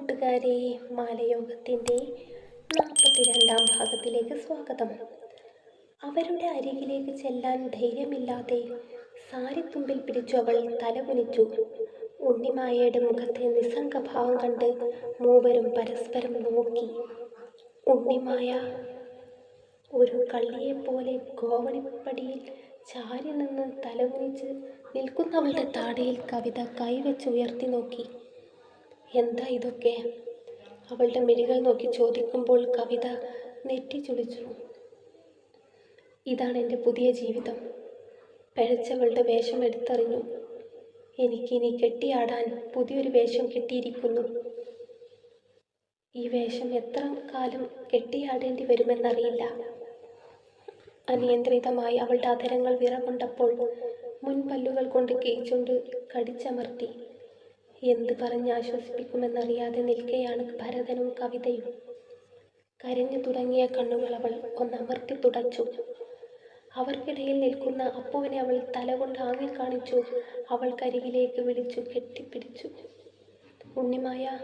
കൂട്ടുകാരെ മാലയോഗത്തിന്റെ നാൽപ്പത്തി രണ്ടാം ഭാഗത്തിലേക്ക് സ്വാഗതം. അവരുടെ അരികിലേക്ക് ചെല്ലാൻ ധൈര്യമില്ലാതെ സാരിത്തുമ്പിൽ പിടിച്ചു അവൾ തലകുനിച്ചു. ഉണ്ണിമായയുടെ മുഖത്തെ നിസ്സംഗഭാവം കണ്ട് മൂവരും പരസ്പരം നോക്കി. ഉണ്ണിമായ ഒരു കള്ളിയെപ്പോലെ ഗോവണിപ്പടിയിൽ ചാരി നിന്ന് തലകുനിച്ച് നിൽക്കുന്നവളുടെ താടിയിൽ കവിത കൈവച്ച് ഉയർത്തി നോക്കി. എന്താ ഇതൊക്കെ? അവളുടെ മിഴികൾ നോക്കി ചോദിക്കുമ്പോൾ കവിത നെറ്റിച്ചുളിച്ചു ഇതാണ് എന്റെ പുതിയ ജീവിതം. പഴച്ചവളുടെ വേഷം എടുത്തറിഞ്ഞു. എനിക്കിനി കെട്ടിയാടാൻ പുതിയൊരു വേഷം കിട്ടിയിരിക്കുന്നു. ഈ വേഷം എത്ര കാലം കെട്ടിയാടേണ്ടി വരുമെന്നറിയില്ല. അനിയന്ത്രിതമായി അവളുടെ അധരങ്ങൾ വിറകൊണ്ടപ്പോൾ മുൻപല്ലുകൾ കൊണ്ട് കേച്ചുകൊണ്ട് കടിച്ചമർത്തി. എന്ത് പറഞ്ഞ് ആശ്വസിപ്പിക്കുമെന്നറിയാതെ നിൽക്കെയാണ് ഭരതനും കവിതയും. കരഞ്ഞു തുടങ്ങിയ കണ്ണുകൾ അവൾ ഒന്നമർത്തി തുടച്ചു. അവർക്കിടയിൽ നിൽക്കുന്ന അപ്പുവിനെ അവൾ തലകൊണ്ട് ആങ്ങി കാണിച്ചു. അവൾ അവൾക്കരികിലേക്ക് വിളിച്ചു കെട്ടിപ്പിടിച്ചു. ഉണ്ണിമായ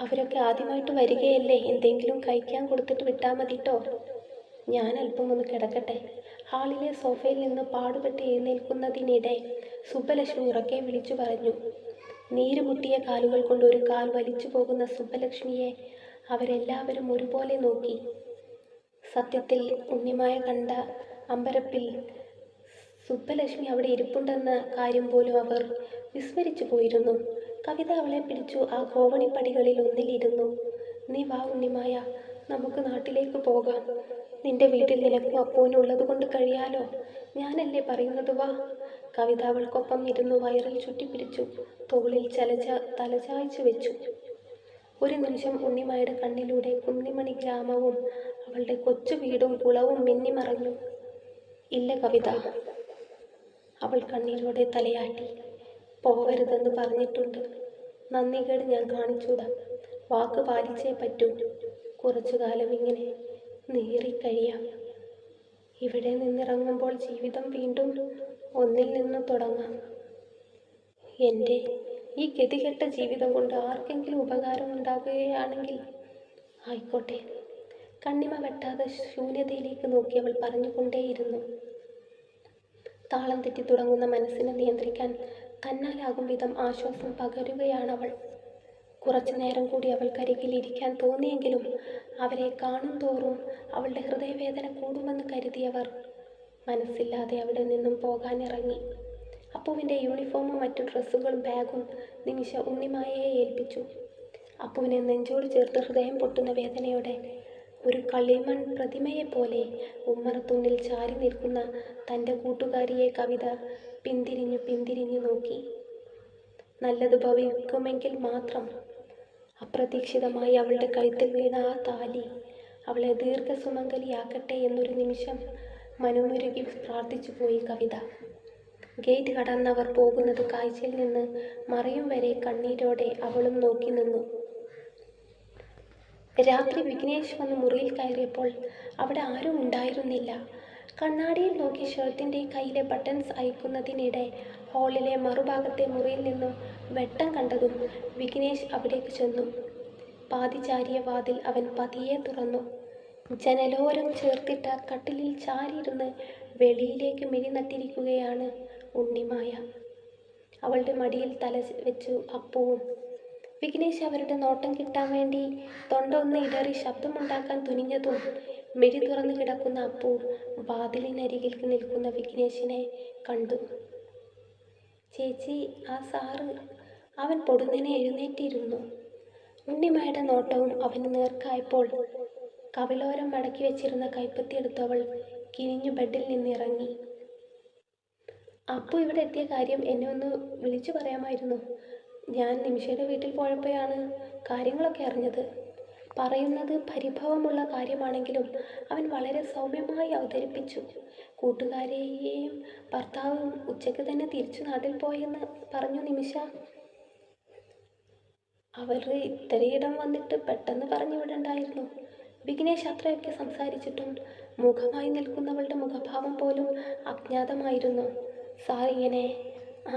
അവരൊക്കെ ആദ്യമായിട്ട് വരികയല്ലേ? എന്തെങ്കിലും കഴിക്കാൻ കൊടുത്തിട്ട് വിട്ടാൽ മതിട്ടോ? ഞാൻ അല്പം ഒന്ന് കിടക്കട്ടെ. ഹാളിലെ സോഫയിൽ നിന്ന് പാടുപെട്ട് എഴുന്നേൽക്കുന്നതിനിടെ സുബ്ബലക്ഷ്മി ഉറക്കെ വിളിച്ചു പറഞ്ഞു. നീരുമുട്ടിയ കാലുകൾ കൊണ്ട് ഒരു കാൽ വലിച്ചു പോകുന്ന സുബ്ബലക്ഷ്മിയെ അവരെല്ലാവരും ഒരുപോലെ നോക്കി. സത്യത്തിൽ ഉണ്ണിമായ കണ്ട അമ്പരപ്പിൽ സുബ്ബലക്ഷ്മി അവിടെ ഇരിപ്പുണ്ടെന്ന കാര്യം പോലും അവർ വിസ്മരിച്ചു പോയിരുന്നു. കവിത അവളെ പിടിച്ചു ആ കോവണിപ്പടികളിൽ ഒന്നിലിരുന്നു. നീ വാ ഉണ്ണിമായ നമുക്ക് നാട്ടിലേക്ക് പോകാം. നിന്റെ വീട്ടിൽ നിനക്കും അപ്പോനും ഉള്ളത് കൊണ്ട് കഴിയാലോ? ഞാനല്ലേ പറയുന്നത് വാ. കവിത അവൾക്കൊപ്പം വയറിൽ വയറിൽ ചുറ്റിപ്പിടിച്ചു തോളിൽ ചലച തലചായ്ച്ചു വെച്ചു. ഒരു നിമിഷം ഉണ്ണിമായുടെ കണ്ണിലൂടെ കുന്നിമണി ഗ്രാമവും അവളുടെ കൊച്ചു വീടും കുളവും മിന്നിമറഞ്ഞു ഇല്ല കവിത അവൾ കണ്ണീരോടെ തലയാട്ടി. പോവരുതെന്ന് പറഞ്ഞിട്ടുണ്ട്. നന്ദികേട് ഞാൻ കാണിച്ചൂടാ വാക്ക് പാലിച്ചേ പറ്റൂ. കുറച്ചു കാലം ഇങ്ങനെ നീറിക്കഴിയാം. ഇവിടെ നിന്നിറങ്ങുമ്പോൾ ജീവിതം വീണ്ടും ഒന്നിൽ നിന്ന് തുടങ്ങാം. എന്റെ ഈ ഗതികെട്ട ജീവിതം കൊണ്ട് ആർക്കെങ്കിലും ഉപകാരം ഉണ്ടാകുകയാണെങ്കിൽ ആയിക്കോട്ടെ. കണ്ണിമ വെട്ടാതെ ശൂന്യതയിലേക്ക് നോക്കി അവൾ പറഞ്ഞുകൊണ്ടേയിരുന്നു. താളം തെറ്റി തുടങ്ങുന്ന മനസ്സിനെ നിയന്ത്രിക്കാൻ തന്നാലാകും വിധം ആശ്വാസം പകരുകയാണവൾ കുറച്ചു നേരം കൂടി അവൾക്കരികിൽ ഇരിക്കാൻ തോന്നിയെങ്കിലും അവരെ കാണും തോറും അവളുടെ ഹൃദയവേദന കൂടുമെന്ന് കരുതിയവർ മനസ്സില്ലാതെ അവിടെ നിന്നും പോകാനിറങ്ങി. അപ്പുവിന്റെ യൂണിഫോമും മറ്റു ഡ്രസ്സുകളും ബാഗും നിമിഷ ഉണ്ണിമായയെ ഏൽപ്പിച്ചു. അപ്പുവിനെ നെഞ്ചോട് ചേർത്ത് ഹൃദയം പൊട്ടുന്ന വേദനയോടെ ഒരു കളിമൺ പ്രതിമയെ പോലെ ഉമ്മറത്തൂണിൽ ചാരി നിൽക്കുന്ന തന്റെ കൂട്ടുകാരിയെ കവിത പിന്തിരിഞ്ഞു പിന്തിരിഞ്ഞു നോക്കി. നല്ലത് ഭവിക്കുമെങ്കിൽ മാത്രം അപ്രതീക്ഷിതമായി അവളുടെ കഴുത്തിൽ വീണ ആ താലി അവളെ ദീർഘസുമംഗലിയാക്കട്ടെ എന്നൊരു നിമിഷം മനമുരുകി പ്രാർത്ഥിച്ചു പോയി കവിത. ഗേറ്റ് കടന്നവർ പോകുന്നത് കാഴ്ചയിൽ നിന്ന് മറയും വരെ കണ്ണീരോടെ അവളും നോക്കി നിന്നു. രാത്രി വിഘ്നേഷ് വന്ന് മുറിയിൽ കയറിയപ്പോൾ അവിടെ ആരും ഉണ്ടായിരുന്നില്ല. കണ്ണാടിയിൽ നോക്കി ഷർട്ടിന്റെ കയ്യിലെ ബട്ടൺസ് അയക്കുന്നതിനിടെ ഹാളിലെ മറുഭാഗത്തെ മുറിയിൽ നിന്ന് വെട്ടം കണ്ടതും വിഘ്നേഷ് അവിടേക്ക് ചെന്നു. പാതിചാരിയ വാതിൽ അവൻ പതിയെ തുറന്നു. ജനലോരം ചേർത്തിട്ട കട്ടിലിൽ ചാരിയിരുന്ന് വെളിയിലേക്ക് മിഴി നട്ടിരിക്കുകയാണ് ഉണ്ണിമായ. അവളുടെ മടിയിൽ തല വെച്ചു അപ്പവും. വിഘ്നേഷ് അവരുടെ നോട്ടം കിട്ടാൻ വേണ്ടി തൊണ്ട ഒന്ന് ഇടറി ശബ്ദമുണ്ടാക്കാൻ തുനിഞ്ഞതും മിഴി തുറന്നു കിടക്കുന്ന അപ്പു വാതിലിനരികിൽ നിൽക്കുന്ന വിഘ്നേഷിനെ കണ്ടു. ചേച്ചി ആ സാറ് അവൻ പൊടുന്നനെ എഴുന്നേറ്റിരുന്നു. ഉണ്ണിമായുടെ നോട്ടവും അവന് നേർക്കായപ്പോൾ കവിളോരം മടക്കി വെച്ചിരുന്ന കൈപ്പത്തി എടുത്ത് അവൾ കിനിഞ്ഞു ബെഡിൽ നിന്നിറങ്ങി. അപ്പു ഇവിടെ എത്തിയ കാര്യം എന്നെ ഒന്ന് വിളിച്ചു പറയാമായിരുന്നു. ഞാൻ നിമിഷയുടെ വീട്ടിൽ പോയപ്പോഴാണ് കാര്യങ്ങളൊക്കെ അറിഞ്ഞത്. പറയുന്നത് പരിഭവമുള്ള കാര്യമാണെങ്കിലും അവൻ വളരെ സൗമ്യമായി അവതരിപ്പിച്ചു. കൂട്ടുകാരെയും ഭർത്താവും ഉച്ചയ്ക്ക് തന്നെ തിരിച്ചു നാട്ടിൽ പോയെന്ന് പറഞ്ഞു നിമിഷ. അവർ ഇത്രയിടം വന്നിട്ട് പെട്ടെന്ന് പറഞ്ഞു വിടണ്ടായിരുന്നു. വിഘ്നേഷ് അത്രയൊക്കെ സംസാരിച്ചിട്ടും മുഖമായി നിൽക്കുന്നവളുടെ മുഖഭാവം പോലും അജ്ഞാതമായിരുന്നു. സാർ ഇങ്ങനെ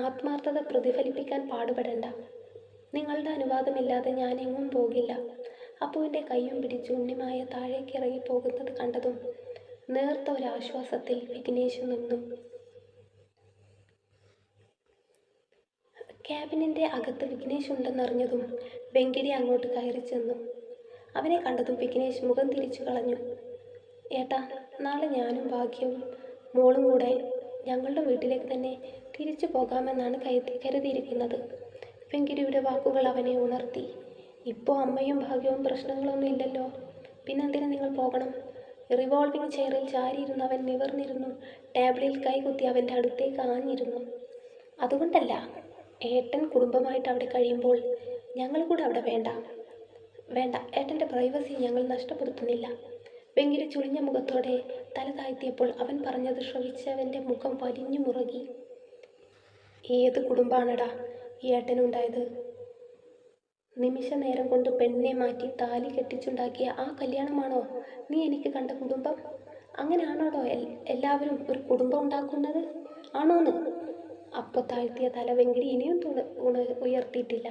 ആത്മാർത്ഥത പ്രതിഫലിപ്പിക്കാൻ പാടുപെടണ്ട. നിങ്ങളുടെ അനുവാദമില്ലാതെ ഞാൻ എങ്ങും പോകില്ല. അപ്പുവിന്റെ കൈയും പിടിച്ച് ഉണ്ണിമായ താഴേക്ക് ഇറങ്ങി പോകുന്നത് കണ്ടതും നേർത്ത ഒരാശ്വാസത്തിൽ വിഘ്നേഷ് നിന്നു. ക്യാബിനിന്റെ അകത്ത് വിഘ്നേഷ് ഉണ്ടെന്നറിഞ്ഞതും വെങ്കിടി അങ്ങോട്ട് കയറി ചെന്നു അവനെ കണ്ടതും വിഘ്നേഷ് മുഖം തിരിച്ചു കളഞ്ഞു. ഏട്ടാ നാളെ ഞാനും ഭാഗ്യവും മോളും കൂടെ ഞങ്ങളുടെ വീട്ടിലേക്ക് തന്നെ തിരിച്ചു പോകാമെന്നാണ് കരുതി കരുതിയിരിക്കുന്നത് വെങ്കിരിയുടെ വാക്കുകൾ അവനെ ഉണർത്തി. ഇപ്പോൾ അമ്മയും ഭാഗ്യവും പ്രശ്നങ്ങളൊന്നും ഇല്ലല്ലോ. പിന്നെന്തിനു നിങ്ങൾ പോകണം? റിവോൾവിംഗ് ചെയറിൽ ചാരിയിരുന്ന് അവൻ നിവർന്നിരുന്നു. ടേബിളിൽ കൈകുത്തി അവന്റെ അടുത്തേക്ക് ആഞ്ഞിരുന്നു. അതുകൊണ്ടല്ല ഏട്ടൻ കുടുംബമായിട്ട് അവിടെ കഴിയുമ്പോൾ ഞങ്ങൾ കൂടെ അവിടെ വേണ്ട. വേണ്ട ഏട്ടന്റെ പ്രൈവസി ഞങ്ങൾ നഷ്ടപ്പെടുത്തുന്നില്ല. വെങ്കിരി ചുളിഞ്ഞ മുഖത്തോടെ തല താഴ്ത്തിയപ്പോൾ അവൻ പറഞ്ഞത് ശ്രവിച്ചവന്റെ മുഖം വലിഞ്ഞു മുറുകി. ഏത് കുടുംബാണടാ ഈ ഏട്ടനുണ്ടായത്? നിമിഷ നേരം കൊണ്ട് പെണ്ണിനെ മാറ്റി താലി കെട്ടിച്ചുണ്ടാക്കിയ ആ കല്യാണമാണോ നീ എനിക്ക് കണ്ട കുടുംബം? അങ്ങനെയാണോടോ എല്ലാവരും ഒരു കുടുംബം ഉണ്ടാക്കുന്നത്? ആണോന്ന്? അപ്പോൾ താഴ്ത്തിയ തല വെങ്കിടി ഇനിയും തുണ ഉയർത്തിയിട്ടില്ല.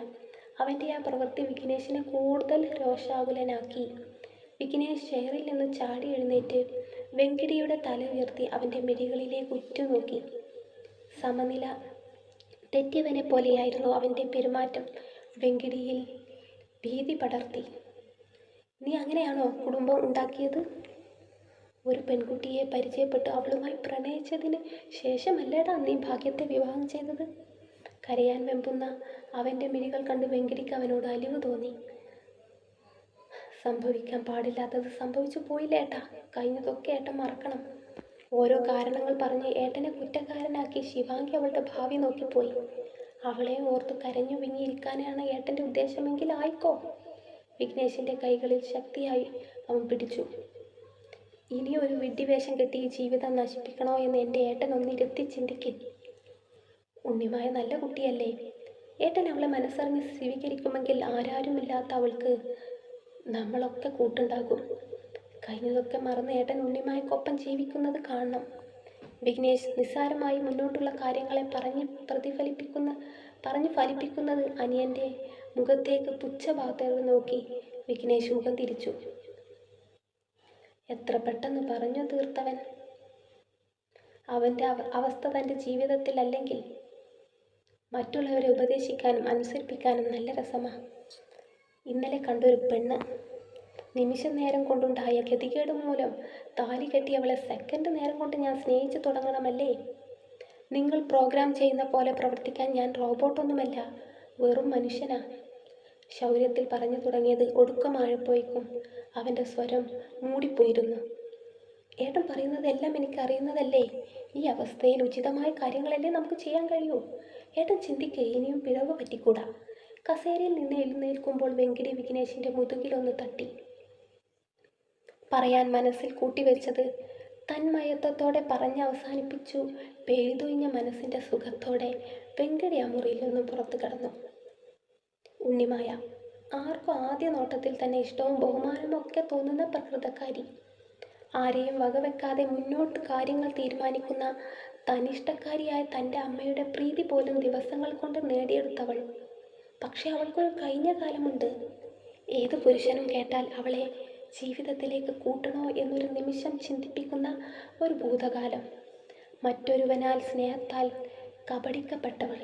അവന്റെ ആ പ്രവൃത്തി വിഘ്നേഷിനെ കൂടുതൽ രോഷാകുലനാക്കി. വിഘ്നേഷ് ചെയറിൽ നിന്ന് ചാടി എഴുന്നേറ്റ് വെങ്കിടിയുടെ തല ഉയർത്തി അവന്റെ മിഴികളിലേക്ക് ഉറ്റുനോക്കി. സമനില തെറ്റിയവനെ പോലെയായിരുന്നു അവന്റെ പെരുമാറ്റം. വെങ്കിടിയിൽ ഭീതി പടർത്തി. നീ അങ്ങനെയാണോ കുടുംബം ഉണ്ടാക്കിയത്? ഒരു പെൺകുട്ടിയെ പരിചയപ്പെട്ടു. അവളുമായി പ്രണയിച്ചതിന് ശേഷമല്ലേടാ നീ ഭാഗ്യത്തെ വിവാഹം ചെയ്തത്? കരയാൻ വെമ്പുന്ന അവന്റെ മിഴികൾ കണ്ട് വെങ്കിടിക്ക് അവനോട് അലിവ് തോന്നി. സംഭവിക്കാൻ പാടില്ലാത്തത് സംഭവിച്ചു പോയില്ല ഏട്ടാ? കഴിഞ്ഞതൊക്കെ ഏട്ടൻ മറക്കണം. ഓരോ കാരണങ്ങൾ പറഞ്ഞ് ഏട്ടനെ കുറ്റക്കാരനാക്കി ശിവാങ്കി അവളുടെ ഭാവി നോക്കിപ്പോയി. അവളെ ഓർത്ത് കരഞ്ഞു വിങ്ങിയിരിക്കാനാണ് ഏട്ടന്റെ ഉദ്ദേശമെങ്കിൽ ആയിക്കോ. വിഘ്നേഷിന്റെ കൈകളിൽ ശക്തിയായി അവൻ പിടിച്ചു. ഇനി ഒരു വിഡ്ഢിവേഷം കെട്ടി ഈ ജീവിതം നശിപ്പിക്കണോ എന്ന് എന്റെ ഏട്ടൻ ഒന്നിരുത്തി ചിന്തിക്കും. ഉണ്ണിമായ നല്ല കുട്ടിയല്ലേ? ഏട്ടൻ അവളെ മനസ്സറിഞ്ഞ് സ്വീകരിക്കുമെങ്കിൽ ആരാരുമില്ലാത്ത അവൾക്ക് നമ്മളൊക്കെ കൂട്ടുണ്ടാകും. കഴിഞ്ഞതൊക്കെ മറന്ന് ഏട്ടൻ ഉണ്ണിമായ്ക്കൊപ്പം ജീവിക്കുന്നത് കാണണം. വിഘ്നേഷ് നിസ്സാരമായി മുന്നോട്ടുള്ള കാര്യങ്ങളെ പറഞ്ഞ് പ്രതിഫലിപ്പിക്കുന്ന പറഞ്ഞ് ഫലിപ്പിക്കുന്നത് അനിയന്റെ മുഖത്തേക്ക് പുച്ഛഭാഗത്തേക്ക് നോക്കി വിഘ്നേഷ് മുഖം തിരിച്ചു. എത്ര പെട്ടെന്ന് പറഞ്ഞു തീർത്തവൻ? അവന്റെ അവസ്ഥ തന്റെ ജീവിതത്തിൽ അല്ലെങ്കിൽ മറ്റുള്ളവരെ ഉപദേശിക്കാനും അനുസരിപ്പിക്കാനും നല്ല രസമാണ് ഇന്നലെ കണ്ടൊരു പെണ്ണ് നിമിഷ നേരം കൊണ്ടുണ്ടായ ഗതികേട് മൂലം താലി കെട്ടിയവളെ സെക്കൻഡ് നേരം കൊണ്ട് ഞാൻ സ്നേഹിച്ചു തുടങ്ങണമല്ലേ? നിങ്ങൾ പ്രോഗ്രാം ചെയ്യുന്ന പോലെ പ്രവർത്തിക്കാൻ ഞാൻ റോബോട്ടൊന്നുമല്ല വെറും മനുഷ്യനാ. ശൗര്യത്തിൽ പറഞ്ഞു തുടങ്ങിയത് ഒടുക്കമായപ്പോയിക്കും അവന്റെ സ്വരം മൂടിപ്പോയിരുന്നു. ഏട്ടൻ പറയുന്നതെല്ലാം എനിക്ക് അറിയുന്നതല്ലേ ഈ അവസ്ഥയിൽ ഉചിതമായ കാര്യങ്ങളല്ലേ നമുക്ക് ചെയ്യാൻ കഴിയൂ? ഏട്ടൻ ചിന്തിക്കുക ഇനിയും പിഴവ് പറ്റിക്കൂടാ. കസേരയിൽ നിന്ന് എഴുന്നേൽക്കുമ്പോൾ വെങ്കിടി വിഘ്നേഷിന്റെ മുതുകിലൊന്ന് തട്ടി. പറയാൻ മനസ്സിൽ കൂട്ടിവെച്ചത് തന്മയത്വത്തോടെ പറഞ്ഞ് അവസാനിപ്പിച്ചു പെയ്തൊഴിഞ്ഞ മനസ്സിന്റെ സുഖത്തോടെ വെങ്കടി ആ മുറിയിൽ നിന്നും പുറത്തു കടന്നു. ഉണ്ണിമായ ആർക്കും ആദ്യ നോട്ടത്തിൽ തന്നെ ഇഷ്ടവും ബഹുമാനവും ഒക്കെ തോന്നുന്ന പ്രകൃതക്കാരി. ആരെയും വകവെക്കാതെ മുന്നോട്ട് കാര്യങ്ങൾ തീരുമാനിക്കുന്ന തനിഷ്ടക്കാരിയായ തന്റെ അമ്മയുടെ പ്രീതി പോലും ദിവസങ്ങൾ കൊണ്ട് നേടിയെടുത്തവൾ. പക്ഷെ അവൾക്കൊരു കഴിഞ്ഞ കാലമുണ്ട്. ഏത് പുരുഷനും കേട്ടാൽ അവളെ ജീവിതത്തിലേക്ക് കൂട്ടണോ എന്നൊരു നിമിഷം ചിന്തിപ്പിക്കുന്ന ഒരു ഭൂതകാലം. മറ്റൊരുവനാൽ സ്നേഹത്താൽ കബളിക്കപ്പെട്ടവൾ.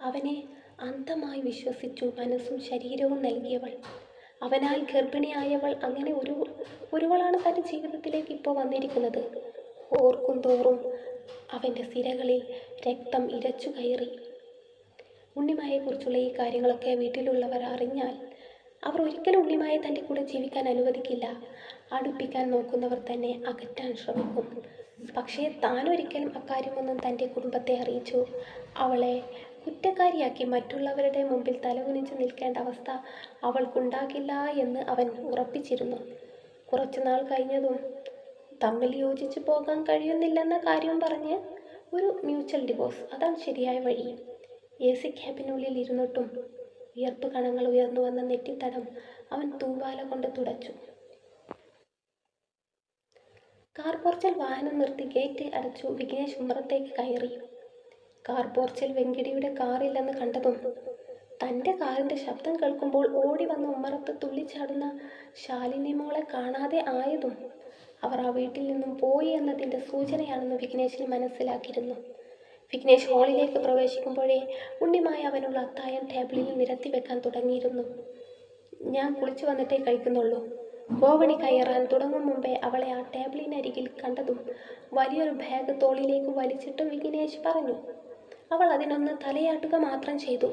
അവനെ അന്ധമായി വിശ്വസിച്ചു മനസ്സും ശരീരവും നൽകിയവൾ. അവനാൽ ഗർഭിണിയായവൾ അങ്ങനെ ഒരു ഒരുവളാണ് തന്റെ ജീവിതത്തിലേക്ക് ഇപ്പോൾ വന്നിരിക്കുന്നത്. ഓർക്കും തോറും അവന്റെ സിരകളിൽ രക്തം ഇരച്ചു കയറി. ഉണ്ണിമായെക്കുറിച്ചുള്ള ഈ കാര്യങ്ങളൊക്കെ വീട്ടിലുള്ളവർ അറിഞ്ഞാൽ അവർ ഒരിക്കലും ഉണ്ണിമായെ തന്റെ കൂടെ ജീവിക്കാൻ അനുവദിക്കില്ല. അടുപ്പിക്കാൻ നോക്കുന്നവർ തന്നെ അകറ്റാൻ ശ്രമിക്കും. പക്ഷേ താൻ ഒരിക്കലും അക്കാര്യമൊന്നും തന്റെ കുടുംബത്തെ അറിയിച്ചു. അവളെ കുറ്റക്കാരിയാക്കി മറ്റുള്ളവരുടെ മുമ്പിൽ തലകുനിച്ച് നിൽക്കേണ്ട അവസ്ഥ അവൾക്കുണ്ടാകില്ല എന്ന് അവൻ ഉറപ്പിച്ചിരുന്നു. കുറച്ചുനാൾ കഴിഞ്ഞതും തമ്മിൽ യോജിച്ച് പോകാൻ കഴിയുന്നില്ലെന്ന കാര്യം പറഞ്ഞ് ഒരു മ്യൂച്വൽ ഡിവോഴ്സ് അതാണ് ശരിയായ വഴി. എ സി ക്യാബിനുള്ളിൽ ഇരുന്നിട്ടും വിയർപ്പ് കണങ്ങൾ ഉയർന്നു വന്ന നെറ്റിത്തടം അവൻ തൂവാല കൊണ്ട് തുടച്ചു. കാർ പോർച്ചിൽ വാഹനം നിർത്തി ഗേറ്റ് അടച്ചു വിഘ്നേഷ് ഉമ്മറത്തേക്ക് കയറി. കാർ പോർച്ചിൽ വെങ്കിടിയുടെ കാറില്ലെന്ന് കണ്ടതും തന്റെ കാറിന്റെ ശബ്ദം കേൾക്കുമ്പോൾ ഓടി വന്ന് ഉമ്മറത്ത് തുള്ളിച്ചാടുന്ന ശാലിനി മോളെ കാണാതെ ആയതും അവർ ആ വീട്ടിൽ നിന്നും പോയി എന്നതിന്റെ സൂചനയാണെന്ന് വിഘ്നേഷിന് മനസ്സിലാക്കിയിരുന്നു. വിഘ്നേഷ് ഹാളിലേക്ക് പ്രവേശിക്കുമ്പോഴേ ഉണ്ണിമായ അവനുള്ള അത്തായം ടേബിളിൽ നിരത്തി വെക്കാൻ തുടങ്ങിയിരുന്നു. ഞാൻ കുളിച്ചു വന്നിട്ടേ കഴിക്കുന്നുള്ളൂ. ഗോവണി കയറാൻ തുടങ്ങും മുമ്പേ അവളെ ആ ടേബിളിനരികിൽ കണ്ടതും വലിയൊരു ബാഗ് തോളിലേക്ക് വലിച്ചിട്ട് വിഘ്നേഷ് പറഞ്ഞു. അവൾ അതിനൊന്ന് തലയാട്ടുക മാത്രം ചെയ്തു.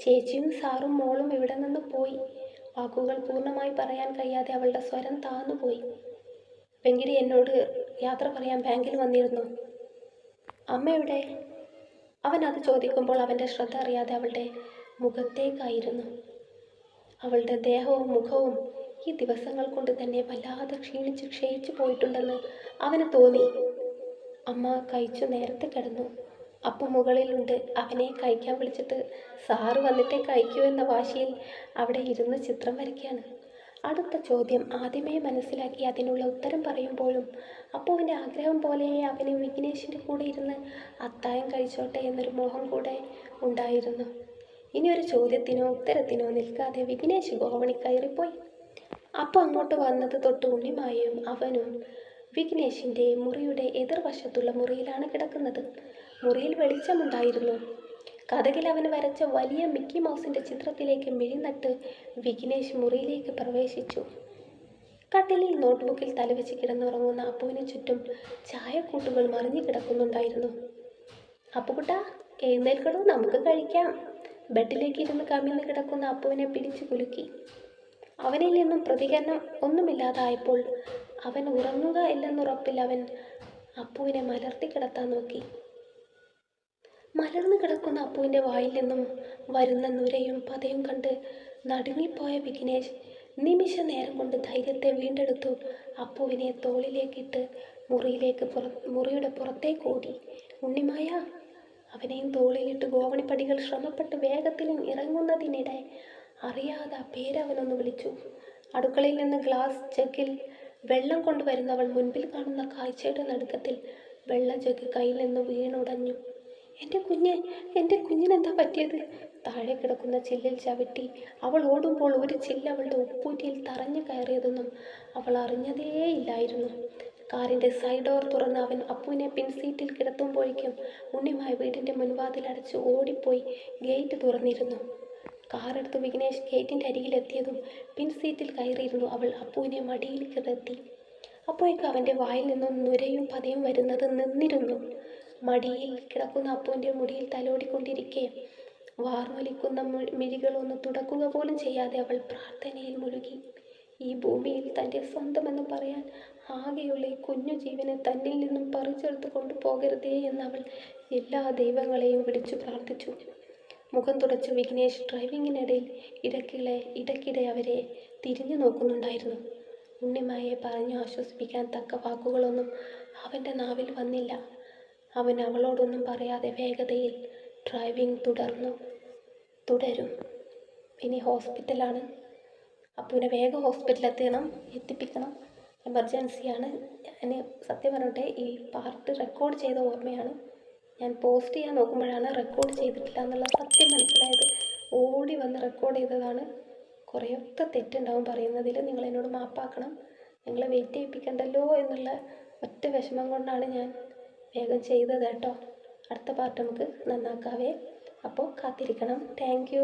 ചേച്ചിയും സാറും മോളും ഇവിടെ നിന്ന് പോയി. വാക്കുകൾ പൂർണമായി പറയാൻ കഴിയാതെ അവളുടെ സ്വരം താന്നുപോയി. വെങ്കിടി എന്നോട് യാത്ര പറയാൻ ബാങ്കിൽ വന്നിരുന്നു. അമ്മയുടെ അവൻ അത് ചോദിക്കുമ്പോൾ അവന്റെ ശ്രദ്ധ അറിയാതെ അവളുടെ മുഖത്തേക്കായിരുന്നു. അവളുടെ ദേഹവും മുഖവും ഈ ദിവസങ്ങൾ കൊണ്ട് തന്നെ വല്ലാതെ ക്ഷീണിച്ച് ക്ഷയിച്ചു പോയിട്ടുണ്ടെന്ന് അവന് തോന്നി. അമ്മ കഴിച്ചു നേരത്തെ കിടന്നു. അപ്പം മുകളിലുണ്ട് അവനെ കഴിക്കാൻ വിളിച്ചിട്ട് സാറ് വന്നിട്ടേ കഴിക്കൂ എന്ന വാശിയിൽ അവിടെ ഇരുന്ന് ചിത്രം വരയ്ക്കുകയാണ്. അടുത്ത ചോദ്യം ആദ്യമേ മനസ്സിലാക്കി അതിനുള്ള ഉത്തരം പറയുമ്പോഴും അപ്പുവിന്റെ ആഗ്രഹം പോലെ അവന് വിഘ്നേഷിന്റെ കൂടെ ഇരുന്ന് അത്തായം കഴിച്ചോട്ടെ എന്നൊരു മോഹം കൂടെ ഉണ്ടായിരുന്നു. ഇനി ഒരു ചോദ്യത്തിനോ ഉത്തരത്തിനോ നിൽക്കാതെ വിഘ്നേഷ് ഗോവണി കയറിപ്പോയി. അപ്പോൾ അങ്ങോട്ട് വന്നത് തൊട്ട് ഉണ്ണിമായും അവനും വിഘ്നേഷിന്റെ മുറിയുടെ എതിർവശത്തുള്ള മുറിയിലാണ് കിടക്കുന്നത്. മുറിയിൽ വെളിച്ചമുണ്ടായിരുന്നു. കഥകിൽ അവൻ വരച്ച വലിയ മിക്കി മൗസിന്റെ ചിത്രത്തിലേക്ക് മിഴിനട്ട് വിഘ്നേഷ് മുറിയിലേക്ക് പ്രവേശിച്ചു. കട്ടിലിൽ നോട്ട്ബുക്കിൽ തലവെച്ച് കിടന്നുറങ്ങുന്ന അപ്പുവിന് ചുറ്റും ചായക്കൂട്ടുകൾ മറിഞ്ഞു കിടക്കുന്നുണ്ടായിരുന്നു. അപ്പുകുട്ട എഴുന്നേൽക്കണോ? നമുക്ക് കഴിക്കാം. ബെഡിലേക്ക് ഇരുന്ന് കമിഴ്ന്ന് കിടക്കുന്ന അപ്പുവിനെ പിടിച്ചു കുലുക്കി. അവനിൽ നിന്നും പ്രതികരണം ഒന്നുമില്ലാതായപ്പോൾ അവൻ ഉറങ്ങുക ഇല്ലെന്നുറപ്പിൽ അവൻ അപ്പുവിനെ മലർത്തി കിടത്താൻ നോക്കി. മലർന്നു കിടക്കുന്ന അപ്പുവിന്റെ വായിൽ നിന്നും വരുന്ന നുരയും പതയും കണ്ട് നടുങ്ങിപ്പോയ വിഘ്നേഷ് നിമിഷ നേരം കൊണ്ട് ധൈര്യത്തെ വീണ്ടെടുത്തു. അപ്പുവിനെ തോളിലേക്കിട്ട് മുറിയിലേക്ക് പുറ മുറിയുടെ പുറത്തേക്ക് ഓടി. ഉണ്ണിമായ അവനെയും തോളിലിട്ട് ഗോവണിപ്പടികൾ ശ്രമപ്പെട്ട് വേഗത്തിൽ ഇറങ്ങുന്നതിനിടെ അറിയാതെ പേരവനൊന്ന് വിളിച്ചു. അടുക്കളയിൽ നിന്ന് ഗ്ലാസ് ജഗ്ഗിൽ വെള്ളം കൊണ്ടുവരുന്നവൾ മുൻപിൽ കാണുന്ന കാഴ്ചയുടെ നടുക്കത്തിൽ വെള്ള ജഗ് കയ്യിൽ നിന്ന് വീണുടഞ്ഞു. എന്റെ കുഞ്ഞ് എന്റെ കുഞ്ഞിനെന്താ പറ്റിയത്? താഴെ കിടക്കുന്ന ചില്ലിൽ ചവിട്ടി അവൾ ഓടുമ്പോൾ ഒരു ചില്ല് അവളുടെ ഉപ്പൂറ്റിയിൽ തറഞ്ഞു കയറിയതൊന്നും അവൾ അറിഞ്ഞതേയില്ലായിരുന്നു. കാറിന്റെ സൈഡ് ഡോർ തുറന്ന് അവൻ അപ്പുവിനെ പിൻസീറ്റിൽ കിടത്തുമ്പോഴേക്കും ഉണ്ണിമായ വീടിന്റെ മുൻവാതിൽ അടച്ച് ഓടിപ്പോയി ഗേറ്റ് തുറന്നിരുന്നു. കാറെടുത്ത് വിഘ്നേഷ് ഗേറ്റിന്റെ അരികിലെത്തിയതും പിൻസീറ്റിൽ കയറിയിരുന്നു അവൾ അപ്പുവിനെ മടിയിൽ കിടത്തി അപ്പോഴേക്കും അവന്റെ വായിൽ നിന്നും നുരയും പതയും വരുന്നത് നിന്നിരുന്നു. മടിയിൽ കിടക്കുന്ന അപ്പുവിന്റെ മുടിയിൽ തലോടിക്കൊണ്ടിരിക്കെ. മിഴികൾ മിഴികളൊന്ന് തുടക്കുക പോലും ചെയ്യാതെ അവൾ പ്രാർത്ഥനയിൽ മുഴുകി. ഈ ഭൂമിയിൽ തന്റെ സ്വന്തമെന്ന് പറയാൻ ആകെയുള്ള ഈ കുഞ്ഞു ജീവനെ തന്നിൽ നിന്നും പറിച്ചെടുത്ത് കൊണ്ടുപോകരുതേ എന്നവൾ എല്ലാ ദൈവങ്ങളെയും വിളിച്ചു പ്രാർത്ഥിച്ചു. മുഖം തുടച്ച വിഘ്നേഷ് ഡ്രൈവിങ്ങിനിടയിൽ ഇടയ്ക്കിടെ ഇടയ്ക്കിടെ അവരെ തിരിഞ്ഞു നോക്കുന്നുണ്ടായിരുന്നു. ഉണ്ണിമായെ പറഞ്ഞു ആശ്വസിപ്പിക്കാൻ തക്ക വാക്കുകളൊന്നും അവന്റെ നാവിൽ വന്നില്ല. അവൻ അവളോടൊന്നും പറയാതെ വേഗതയിൽ ഡ്രൈവിംഗ് തുടർന്നു. തുടരും. ഇനി ഹോസ്പിറ്റലാണ്. അപ്പുവിനെ വേഗം ഹോസ്പിറ്റലിൽ എത്തണം എത്തിപ്പിക്കണം. എമർജൻസിയാണ്. ഞാൻ സത്യം പറഞ്ഞിട്ട് ഈ പാർട്ട് റെക്കോർഡ് ചെയ്ത ഓർമ്മയാണ്. ഞാൻ പോസ്റ്റ് ചെയ്യാൻ നോക്കുമ്പോഴാണ് റെക്കോർഡ് ചെയ്തിട്ടില്ല എന്നുള്ള സത്യം മനസ്സിലായത്. ഓടി വന്ന് റെക്കോർഡ് ചെയ്തതാണ്. കുറേയൊക്കെ തെറ്റുണ്ടാവും പറയുന്നതിൽ നിങ്ങൾ എന്നോട് മാപ്പാക്കണം. നിങ്ങളെ വെയിറ്റ് ചെയ്യിപ്പിക്കണ്ടല്ലോ എന്നുള്ള ഒറ്റ വിഷമം കൊണ്ടാണ് ഞാൻ വേഗം ചെയ്തത് കേട്ടോ. അടുത്ത പാർട്ട് നമുക്ക് നന്നാക്കാവേ. അപ്പോൾ കാത്തിരിക്കണം. താങ്ക്